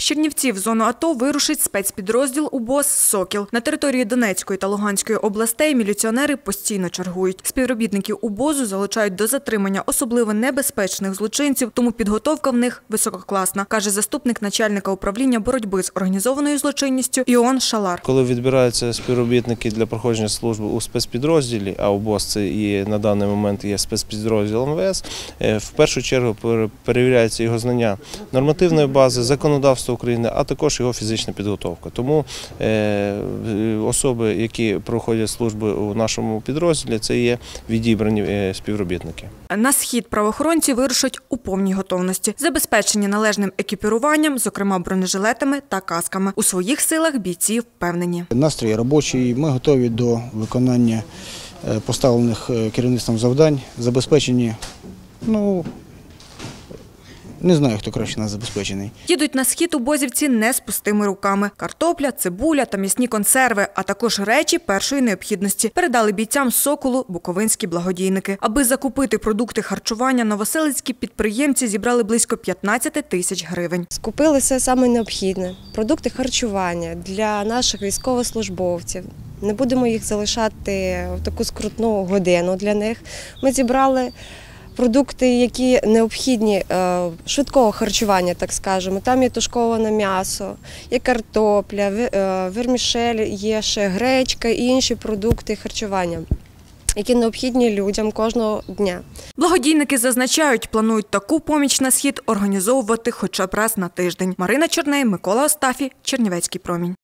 З Чернівців в зону АТО вирушить спецпідрозділ УБОС «Сокіл». На території Донецької та Луганської областей міліціонери постійно чергують. Співробітників УБОЗу залучають до затримання особливо небезпечних злочинців, тому підготовка в них висококласна, каже заступник начальника управління боротьби з організованою злочинністю Іон Шалар. Коли відбираються співробітники для проходження служби у спецпідрозділі, а УБОС це і на даний момент є спецпідрозділ МВС, е, в першу чергу пере- перевіряється його знання нормативної бази, законодавства України, а також його фізична підготовка. Тому е, особи, які проходять служби у нашому підрозділі, це є відібрані е, співробітники. На схід правоохоронці вирушать у повній готовності, забезпечені належним екіпіруванням, зокрема бронежилетами та касками. У своїх силах бійці впевнені. Настрій робочий. Ми готові до виконання е, поставлених керівництвом завдань, забезпечені. Ну не знаю, хто краще нас забезпечений. Їдуть на схід убозівці не з пустими руками. Картопля, цибуля та м'ясні консерви, а також речі першої необхідності передали бійцям соколу буковинські благодійники. Аби закупити продукти харчування, новоселицькі підприємці зібрали близько 15 тисяч гривень. Скупили все саме необхідне продукти харчування для наших військовослужбовців. Не будемо їх залишати в таку скрутну годину для них. Ми зібрали продукти, які необхідні е, швидкого харчування, так скажемо. Там є тушковане м'ясо, є картопля, е, вермішель, є ще гречка і інші продукти харчування, які необхідні людям кожного дня. Благодійники зазначають, планують таку поміч на схід організовувати хоча б раз на тиждень. Марина Чорней, Микола Остафі, Чернівецький промінь.